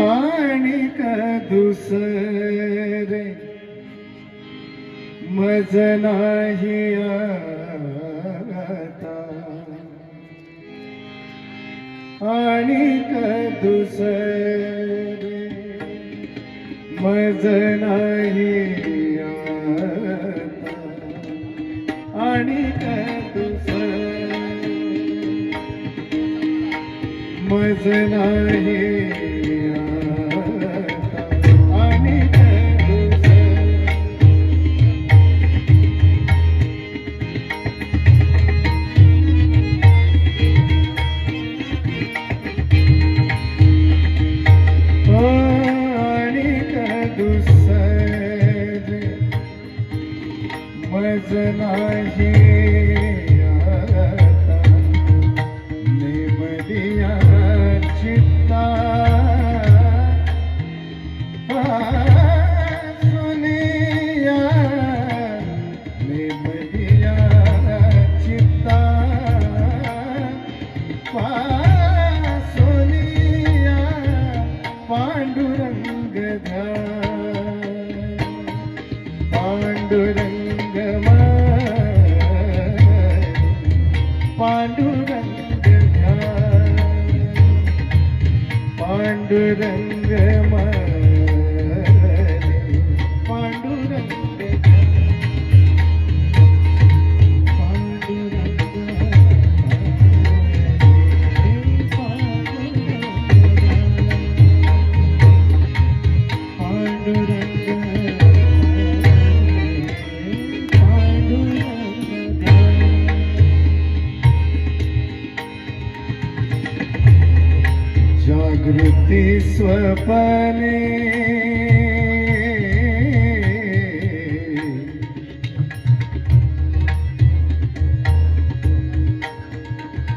आणिक दुसरे? मज नाही आणिक दुसरे? मज नाही आणिक दुसरे? मज नाही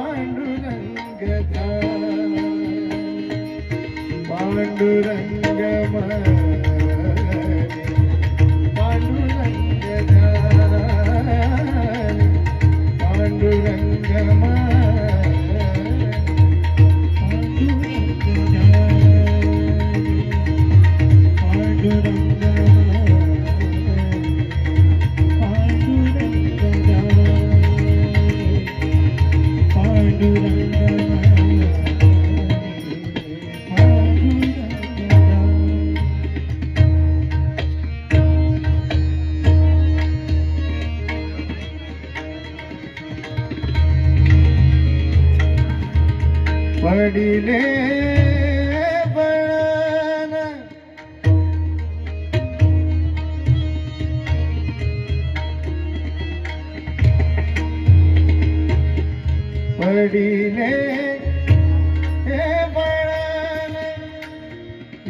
પાંડુરંગ પાંડુરંગ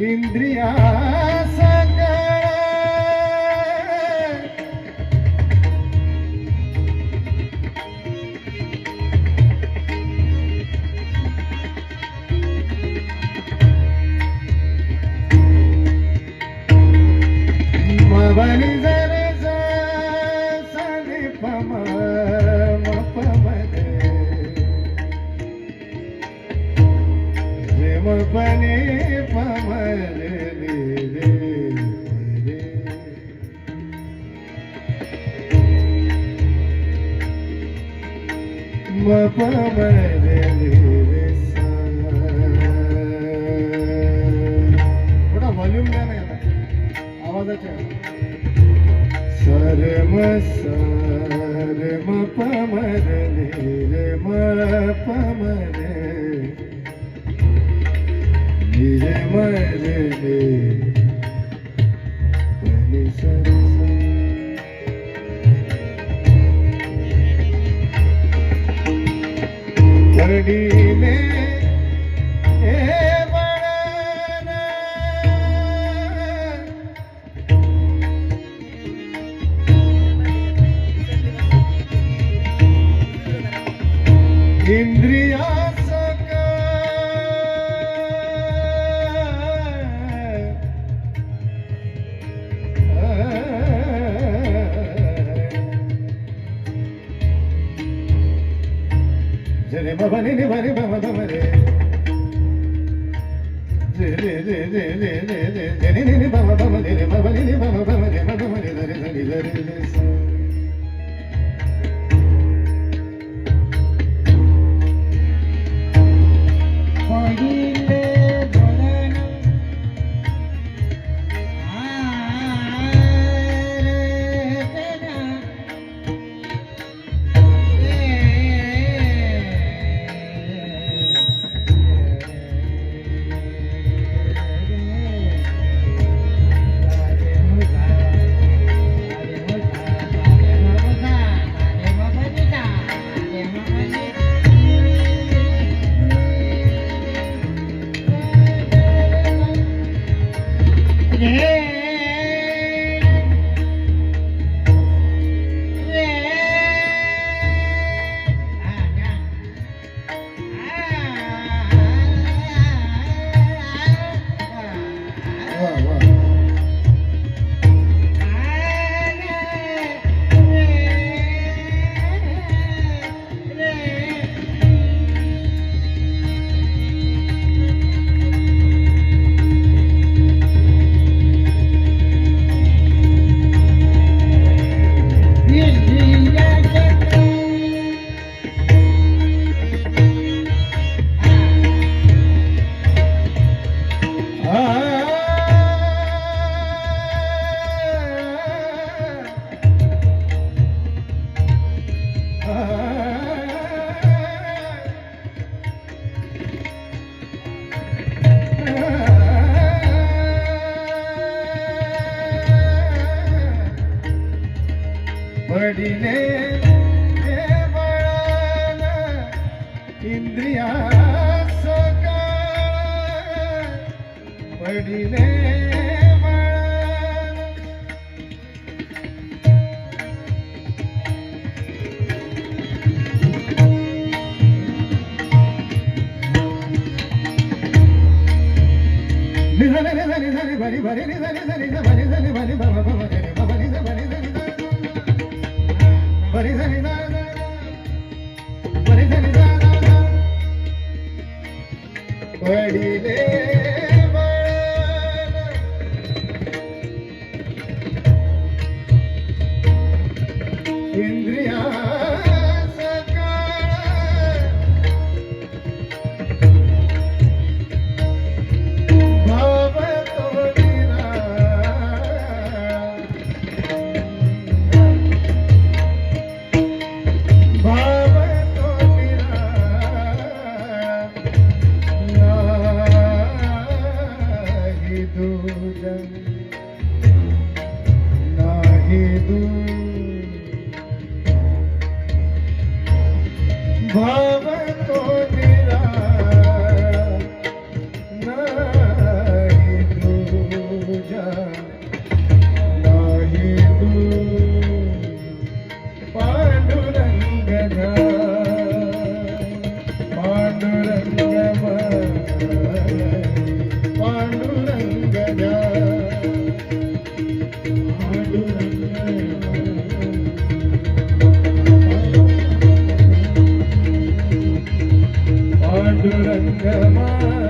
Indriya थोडा व्हॉल्यूम द्या ना आवाजाच्या सर म सर म पमर रे म पमर रे म रे नीले జరి భవని నివరి భవ భవరే జరి జరి జరి జరి జరి నిని భవ భవ జరి భవని నివ భవ జరి భవని జరి జరి జరి dale, dale, dale, dale. Come. dönem kemal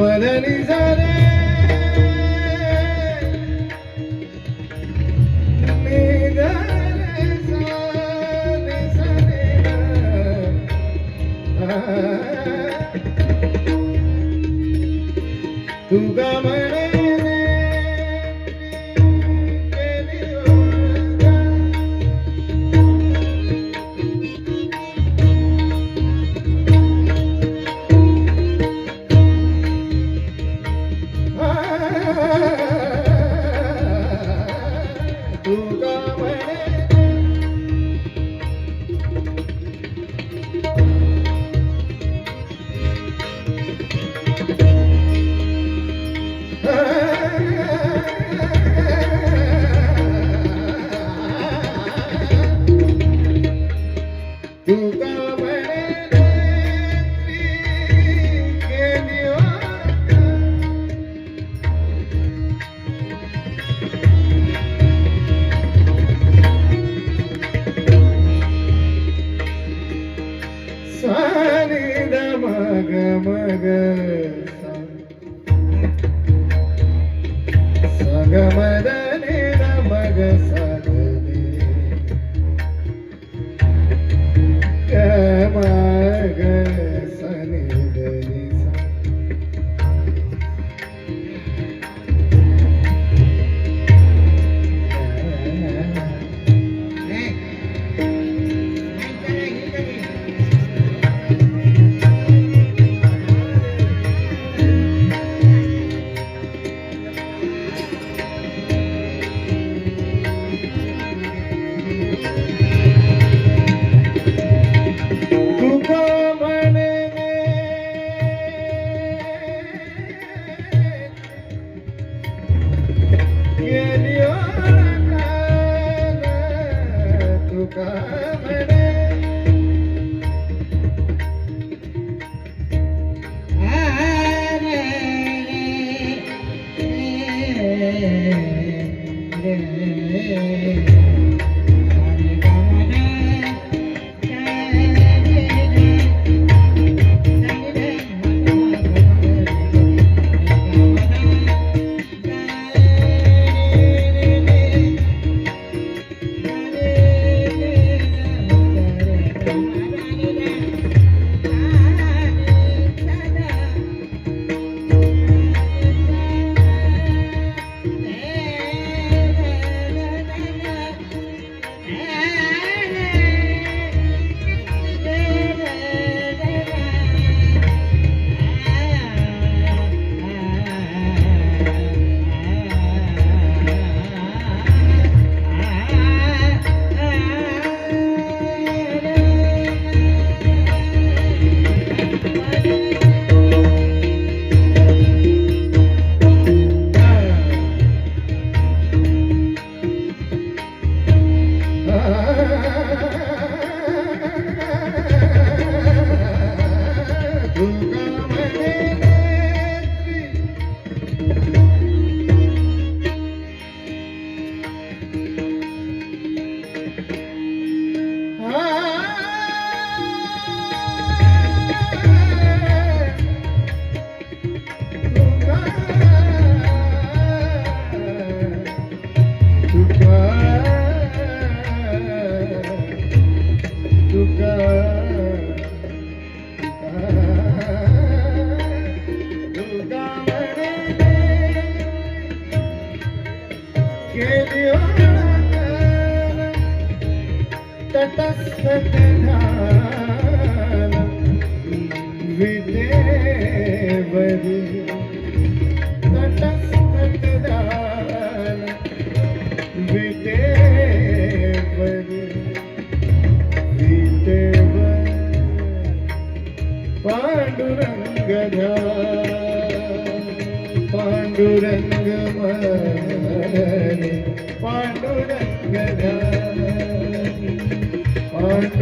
Pueden y seré.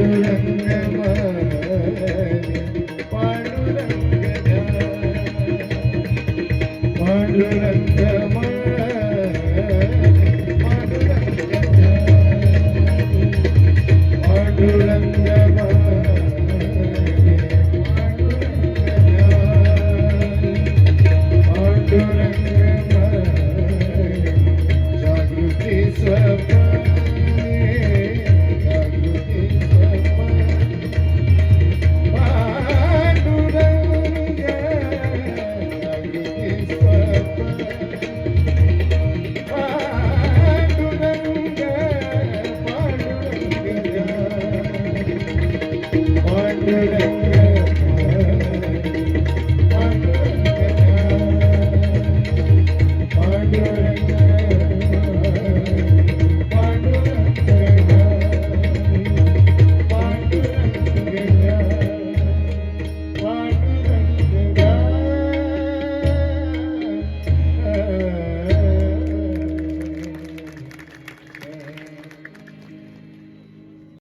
Yeah.